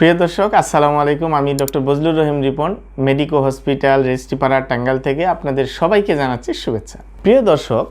প্রিয় দর্শক, আসসালামু আলাইকুম। আমি doctor Bazlur Rahim Ripon, medico hospital Restipara Tangail থেকে আপনাদের সবাইকে জানাচ্ছি শুভেচ্ছা। প্রিয় দর্শক,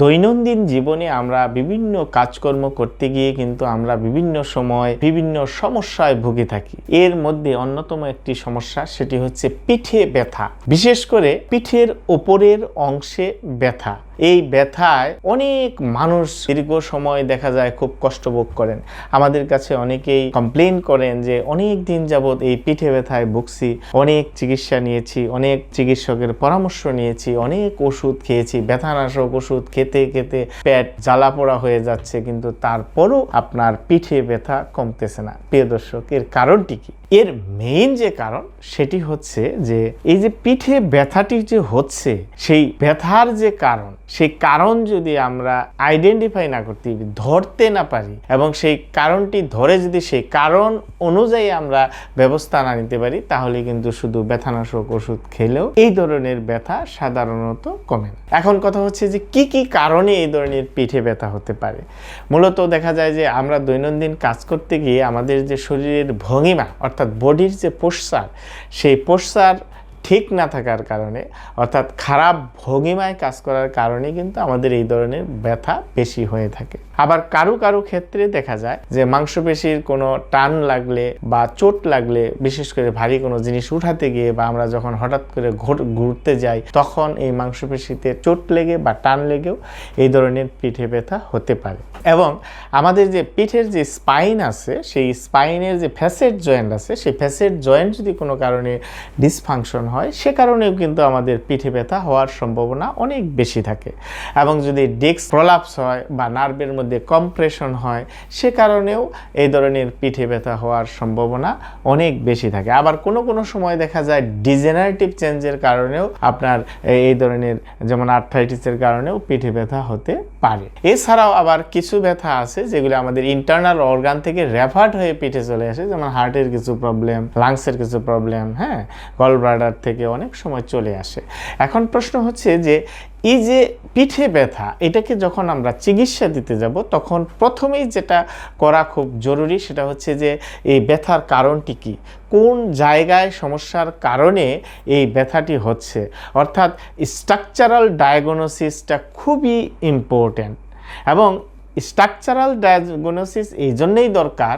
দৈনন্দিন জীবনে আমরা বিভিন্ন কাজকর্ম করতে গিয়ে কিন্তু আমরা বিভিন্ন সময় বিভিন্ন সমস্যায় ভুগে থাকি। এর মধ্যে অন্যতম একটি সমস্যা, সেটি হচ্ছে পিঠে ব্যথা। বিশেষ করে পিঠের ওপরের অংশে ব্যথা। এই ব্যথায় অনেক মানুষ দীর্ঘ সময় দেখা যায় খুব কষ্ট ভোগ করেন। আমাদের কাছে অনেকেই কমপ্লেন করেন যে, অনেক দিন যাবৎ এই পিঠে ব্যথায় ভুগছি, অনেক চিকিৎসা নিয়েছি, অনেক চিকিৎসকের পরামর্শ নিয়েছি, অনেক ওষুধ খেয়েছি, ব্যথানাশক ওষুধ খেতে খেতে পেট জ্বালা পোড়া হয়ে যাচ্ছে, কিন্তু তারপরও আপনার পিঠে ব্যথা কমতেছে না। প্রিয় দর্শক, এর কারণটি কি? এর মেইন যে কারণ, সেটি হচ্ছে যে, এই যে পিঠে ব্যথাটি যে হচ্ছে, সেই ব্যথার যে কারণ সেই কারণ যদি আমরা আইডেন্টিফাই না করতে, ধরতে না পারি এবং সেই কারণটি ধরে যদি সেই কারণ অনুযায়ী আমরা ব্যবস্থা না নিতে পারি, তাহলে কিন্তু শুধু ব্যথানাশক ওষুধ খেলেও এই ধরনের ব্যথা সাধারণত কমে না। এখন কথা হচ্ছে যে কি কি কারণে এই ধরনের পিঠে ব্যথা হতে পারে? মূলত দেখা যায় যে আমরা দৈনন্দিন কাজ করতে গিয়ে আমাদের যে শরীরের ভঙ্গিমা, অর্থাৎ বডির যে পোস্টার সেই পোস্টার ঠিক না থাকার কারণে, অর্থাৎ খারাপ ভঙ্গিমায় কাজ করার কারণে কিন্তু আমাদের এই ধরনের ব্যথা বেশি হয়ে থাকে। আবার কারও কারও ক্ষেত্রে দেখা যায় যে মাংসপেশির কোনো টান লাগলে বা চোট লাগলে, বিশেষ করে ভারী কোনো জিনিস উঠাতে গিয়ে বা আমরা যখন হঠাৎ করে ঘোর- ঘুরতে যাই, তখন এই মাংসপেশিতে চোট লেগে বা টান লেগেও এই ধরনের পিঠে ব্যথা হতে পারে। এবং আমাদের যে পিঠের যে স্পাইন আছে, সেই স্পাইনের যে ফ্যাসেট জয়েন্ট আছে, সেই ফ্যাসেট জয়েন্ট যদি কোনো কারণে ডিসফাংশন হয় সে কারণেও কিন্তু আমাদের পিঠে ব্যথা হওয়ার সম্ভাবনা অনেক বেশি থাকে। এবং যদি ডিস্ক প্রলাপস হয় বা নার্ভের মধ্যে কম্প্রেশন হয়, সে কারণেও এই ধরনের পিঠে ব্যথা হওয়ার সম্ভাবনা অনেক বেশি থাকে। আবার কোনো কোনো সময় দেখা যায় ডিজেনারেটিভ চেঞ্জের কারণেও আপনার এই- ধরনের যেমন আর্থ্রাইটিসের কারণেও পিঠে ব্যথা হতে পারে। এছাড়াও আবার কিছু ব্যথা আছে যেগুলো আমাদের ইন্টারনাল অর্গান থেকে রেফার্ড হয়ে পিঠে চলে আসে, যেমন হার্টের কিছু প্রবলেম, লাংসের কিছু প্রবলেম হ্যাঁ গল ব্লাডার থেকে অনেক সময় চলে আসে। এখন প্রশ্ন হচ্ছে যে, এই যে পিঠে ব্যথা, এটাকে যখন আমরা চিকিৎসা দিতে যাব, তখন প্রথমেই যেটা করা খুব জরুরি সেটা হচ্ছে যে, এই ব্যথার কারণটি কি? কোন জায়গায় সমস্যার কারণে এই ব্যথাটি হচ্ছে? অর্থাৎ স্ট্রাকচারাল ডায়াগনোসিসটা খুবই ইম্পর্ট্যান্ট এবং স্ট্রাকচারাল ডায়াগনোসিস এই জন্যেই দরকার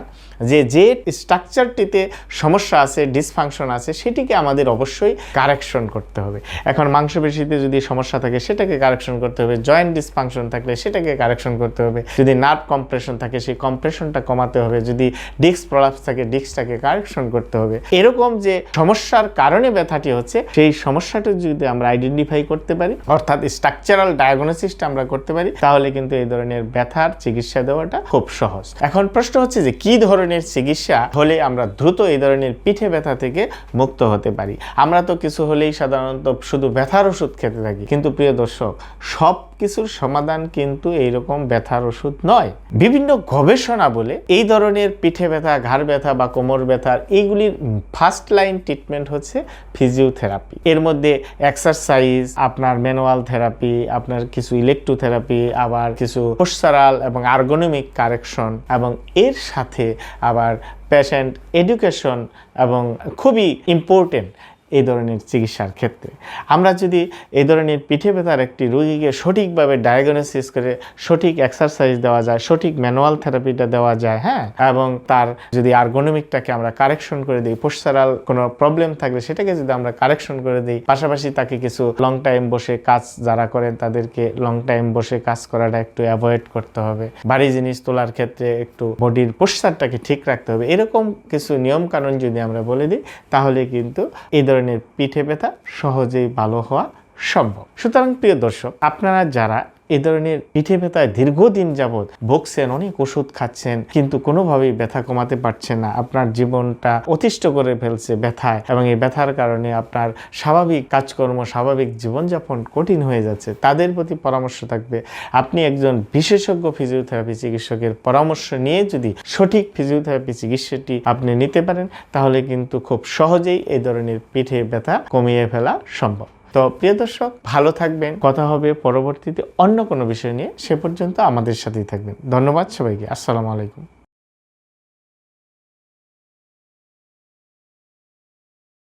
যে যে স্ট্রাকচারটিতে সমস্যা আছে ডিসফাংশন আছে, সেটিকে আমাদের অবশ্যই কারেকশন করতে হবে। এখন মাংসপেশিতে যদি সমস্যা থাকে, সেটাকে কারেকশন করতে হবে। জয়েন্ট ডিসফাংশন থাকলে সেটাকে কারেকশন করতে হবে। যদি নার্ভ কম্প্রেশন থাকে, সেই কম্প্রেশনটা কমাতে হবে। যদি ডিস্ক প্রলাপস থাকে ডিস্কটাকে কারেকশন করতে হবে। এরকম যে সমস্যার কারণে ব্যথাটি হচ্ছে, সেই সমস্যাটা যদি আমরা আইডেন্টিফাই করতে পারি, অর্থাৎ স্ট্রাকচারাল ডায়াগনোসিসটা আমরা করতে পারি, তাহলে কিন্তু এই ধরনের ব্যথার চিকিৎসা দেওয়াটা খুব সহজ। এখন প্রশ্ন হচ্ছে যে কি ধরনের চিকিৎসা হলে আমরা দ্রুত এই ধরনের পিঠে ব্যথা থেকে মুক্ত হতে পারি। আমরা তো কিছু হলেই সাধারণত শুধু ব্যথার ওষুধ খেতে থাকি। কিন্তু প্রিয় দর্শক, সব কিছুর সমাধান কিন্তু এইরকম ব্যথার ওষুধ নয়। বিভিন্ন গবেষণা বলে এই ধরনের পিঠে ব্যথা, ঘাড় ব্যথা বা কোমর ব্যথার এইগুলির ফার্স্ট লাইন ট্রিটমেন্ট হচ্ছে ফিজিওথেরাপি। এর মধ্যে এক্সারসাইজ, আপনার ম্যানুয়াল থেরাপি, আপনার কিছু ইলেকট্রোথেরাপি, আবার কিছু পোস্টারাল এবং আর্গোনমিক কারেকশন এবং এর সাথে আবার পেশেন্ট এডুকেশন এবং খুবই ইম্পর্টেন্ট এই ধরনের চিকিৎসার ক্ষেত্রে। আমরা যদি এই ধরনের পিঠে ব্যথার একটি রোগীকে সঠিকভাবে ডায়াগনোসিস করে, সঠিক এক্সারসাইজ দেওয়া যায়, সঠিক ম্যানুয়াল থেরাপিটা দেওয়া যায় হ্যাঁ? এবং তার যদি আর্গোনমিকটাকে আমরা কারেকশন করে দিই পোস্টারাল কোনো প্রবলেম থাকলে সেটাকে যদি আমরা কারেকশন করে দিই, পাশাপাশি তাকে কিছু লং টাইম বসে কাজ যারা করেন, তাদেরকে লং টাইম বসে কাজ করাটা একটু অ্যাভয়েড করতে হবে। ভারী জিনিস তোলার ক্ষেত্রে একটু বডির পোস্টারটাকে ঠিক রাখতে হবে। এরকম কিছু নিয়ম কানুন যদি আমরা বলে দিই, তাহলে কিন্তু এই ধরনের পিঠে ব্যথা সহজেই ভালো হওয়া সম্ভব। সুতরাং প্রিয় দর্শক আপনারা যারা এই ধরনের পিঠে ব্যথায় দীর্ঘদিন যাবৎ ভুগছেন, অনেক ওষুধ খাচ্ছেন, কিন্তু কোনোভাবেই ব্যথা কমাতে পারছেন না। আপনার জীবনটা অতিষ্ঠ করে ফেলছে ব্যথায় এবং এই ব্যথার কারণে আপনার স্বাভাবিক কাজকর্ম, স্বাভাবিক জীবনযাপন কঠিন হয়ে যাচ্ছে। তাদের প্রতি পরামর্শ থাকবে, আপনি একজন বিশেষজ্ঞ ফিজিওথেরাপি চিকিৎসকের পরামর্শ নিয়ে যদি সঠিক ফিজিওথেরাপি চিকিৎসাটি আপনি নিতে পারেন, তাহলে কিন্তু খুব সহজেই এই ধরনের পিঠে ব্যথা কমিয়ে ফেলা সম্ভব। তো প্রিয় দর্শক, ভালো থাকবেন। কথা হবে পরবর্তীতে অন্য কোনো বিষয় নিয়ে। সে পর্যন্ত আমাদের সাথেই থাকবেন। ধন্যবাদ সবাইকে। আসসালামু আলাইকুম।